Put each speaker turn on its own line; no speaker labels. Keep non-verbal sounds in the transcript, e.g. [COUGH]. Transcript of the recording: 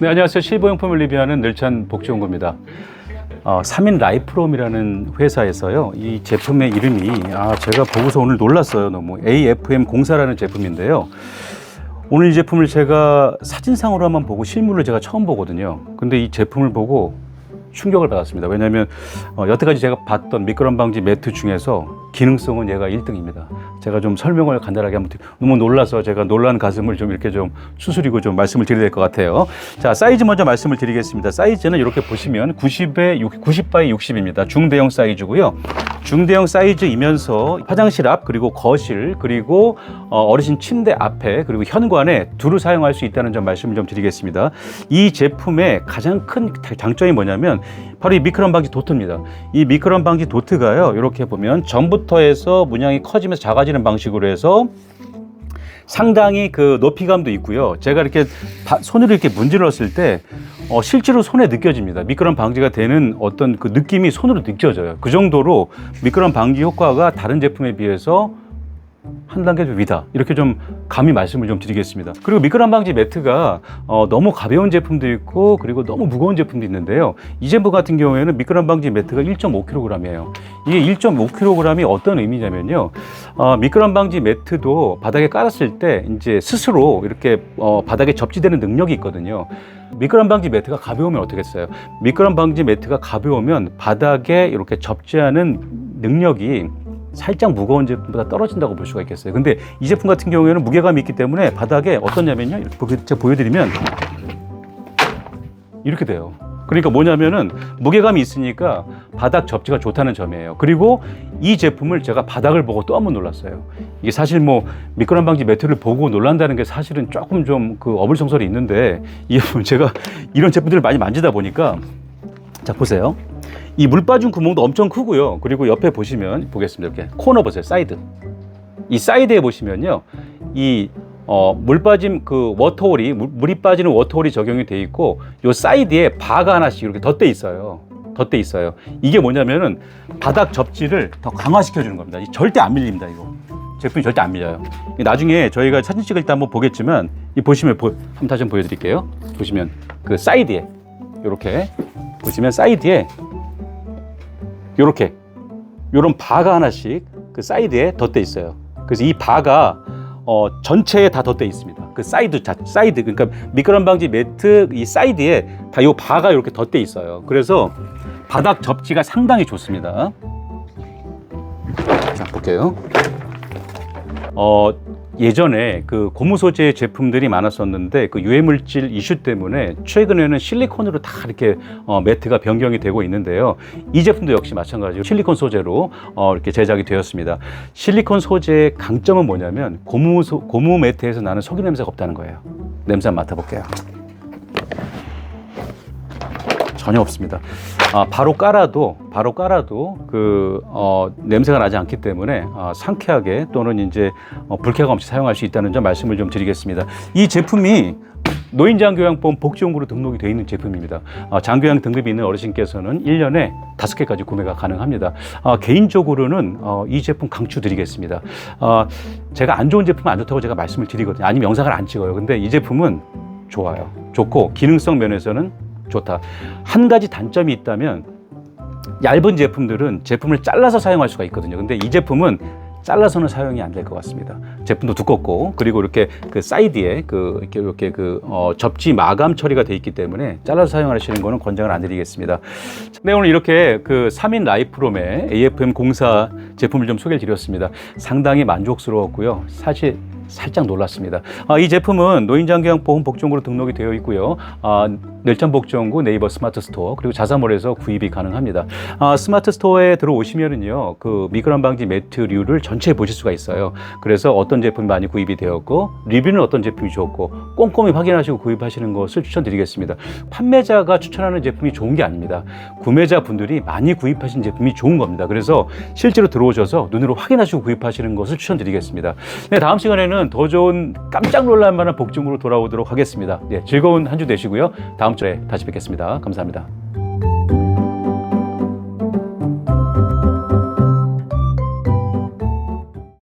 네, 안녕하세요. 실버용품을 리뷰하는 늘찬 복지연구입니다. 어, 3인 라이프롬이라는 회사에서요. 이 제품의 이름이 아, 제가 보고서 오늘 놀랐어요. 너무 AFM 공사라는 제품인데요. 오늘 이 제품을 제가 사진상으로만 보고 실물을 제가 처음 보거든요. 근데 이 제품을 보고 충격을 받았습니다. 왜냐하면 어, 여태까지 제가 봤던 미끄럼 방지 매트 중에서 기능성은 얘가 1등입니다. 제가 좀 설명을 간단하게 한번 너무 놀라서 제가 놀란 가슴을 좀 이렇게 좀 수술이고 좀 말씀을 드려야 될 것 같아요. 자 사이즈 먼저 말씀을 드리겠습니다. 사이즈는 이렇게 보시면 90에 6, 90 바이 60입니다. 중대형 사이즈고요. 중대형 사이즈이면서 화장실 앞 그리고 거실 그리고 어, 어르신 침대 앞에 그리고 현관에 두루 사용할 수 있다는 점 말씀을 좀 드리겠습니다. 이 제품의 가장 큰 장점이 뭐냐면 바로 이 미크론 방지 도트입니다. 이 미크론 방지 도트가요. 이렇게 보면 전부터 해서 문양이 커지면서 작아지는 방식으로 해서 상당히 그 높이감도 있고요. 제가 이렇게 바- 손으로 이렇게 문질렀을 때 어, 실제로 손에 느껴집니다. 미끄럼 방지가 되는 어떤 그 느낌이 손으로 느껴져요. 그 정도로 미끄럼 방지 효과가 다른 제품에 비해서 한 단계 좀 위다. 이렇게 좀 감히 말씀을 좀 드리겠습니다. 그리고 미끄럼 방지 매트가 어, 너무 가벼운 제품도 있고 그리고 너무 무거운 제품도 있는데요. 이 제품 같은 경우에는 미끄럼 방지 매트가 1.5kg이에요. 이게 1.5kg이 어떤 의미냐면요. 어, 미끄럼 방지 매트도 바닥에 깔았을 때 이제 스스로 이렇게 어, 바닥에 접지되는 능력이 있거든요. 미끄럼 방지 매트가 가벼우면 어떻겠어요? 미끄럼 방지 매트가 가벼우면 바닥에 이렇게 접지하는 능력이 살짝 무거운 제품보다 떨어진다고 볼 수가 있겠어요. 근데 이 제품 같은 경우에는 무게감이 있기 때문에 바닥에 어떠냐면요. 제가 보여드리면 이렇게 돼요. 그러니까 뭐냐면은 무게감이 있으니까 바닥 접지가 좋다는 점이에요. 그리고 이 제품을 제가 바닥을 보고 또 한 번 놀랐어요. 이게 사실 뭐 미끄럼 방지 매트를 보고 놀란다는 게 사실은 조금 좀 그 어불성설이 있는데 이 제가 [LAUGHS] 이런 제품들을 많이 만지다 보니까 자 보세요. 이 물 빠진 구멍도 엄청 크고요. 그리고 옆에 보시면 보겠습니다. 이렇게 코너 보세요. 사이드. 이 사이드에 보시면요. 이 어, 물 빠짐 그 워터홀이 물, 물이 빠지는 워터홀이 적용이 돼 있고 요 사이드에 바가 하나씩 이렇게 덧대 있어요. 덧대 있어요. 이게 뭐냐면은 바닥 접지를 더 강화시켜 주는 겁니다. 이 절대 안 밀립니다, 이거. 제품이 절대 안 밀려요. 이 나중에 저희가 사진 찍을 때 한번 보겠지만 이 보시면 보, 한번 다시 한번 보여 드릴게요. 보시면 그 사이드에 이렇게 보시면 사이드에 요렇게 요런 바가 하나씩 그 사이드에 덧대 있어요. 그래서 이 바가 어, 전체에 다 덧대 있습니다. 그 사이드 자 사이드 그러니까 미끄럼 방지 매트 이 사이드에 다요 바가 이렇게 덧대 있어요. 그래서 바닥 접지가 상당히 좋습니다. 자 볼게요. 어 예전에 그 고무 소재 제품들이 많았었는데 그 유해 물질 이슈 때문에 최근에는 실리콘으로 다 이렇게 어, 매트가 변경이 되고 있는데요. 이 제품도 역시 마찬가지로 실리콘 소재로 어, 이렇게 제작이 되었습니다. 실리콘 소재의 강점은 뭐냐면 고무 소, 고무 매트에서 나는 석유 냄새가 없다는 거예요. 냄새 맡아볼게요. 전혀 없습니다. 아, 바로 깔아도 바로 깔아도 그 어, 냄새가 나지 않기 때문에 아, 상쾌하게 또는 이제 어, 불쾌감 없이 사용할 수 있다는 점 말씀을 좀 드리겠습니다. 이 제품이 노인장교양보험 복지용구로 등록이 되어 있는 제품입니다. 아, 장교양 등급이 있는 어르신께서는 1년에 다섯 개까지 구매가 가능합니다. 아, 개인적으로는 어, 이 제품 강추드리겠습니다. 아, 제가 안 좋은 제품은 안 좋다고 제가 말씀을 드리거든요. 아니면 영상을 안 찍어요. 근데 이 제품은 좋아요. 좋고 기능성 면에서는 좋다. 한 가지 단점이 있다면 얇은 제품들은 제품을 잘라서 사용할 수가 있거든요. 근데 이 제품은 잘라서는 사용이 안 될 것 같습니다. 제품도 두껍고 그리고 이렇게 그 사이드에 그 이렇게 이렇게 그 어, 접지 마감 처리가 돼 있기 때문에 잘라서 사용하시는 거는 권장을 안 드리겠습니다. 네 오늘 이렇게 그 3인 라이프롬의 AFM 공사 제품을 좀 소개를 드렸습니다. 상당히 만족스러웠고요. 사실 살짝 놀랐습니다. 아, 이 제품은 노인장교양보험 복종으로 등록이 되어 있고요. 아, 넬천복종구 네이버 스마트 스토어 그리고 자사몰에서 구입이 가능합니다. 아, 스마트 스토어에 들어오시면은요, 그 미끄럼 방지 매트류를 전체 보실 수가 있어요. 그래서 어떤 제품이 많이 구입이 되었고 리뷰는 어떤 제품이 좋고 꼼꼼히 확인하시고 구입하시는 것을 추천드리겠습니다. 판매자가 추천하는 제품이 좋은 게 아닙니다. 구매자 분들이 많이 구입하신 제품이 좋은 겁니다. 그래서 실제로 들어오셔서 눈으로 확인하시고 구입하시는 것을 추천드리겠습니다. 네, 다음 시간에는 더 좋은 깜짝 놀랄 만한 복중으로 돌아오도록 하겠습니다. 네, 즐거운 한 주 되시고요. 다음 주에 다시 뵙겠습니다. 감사합니다.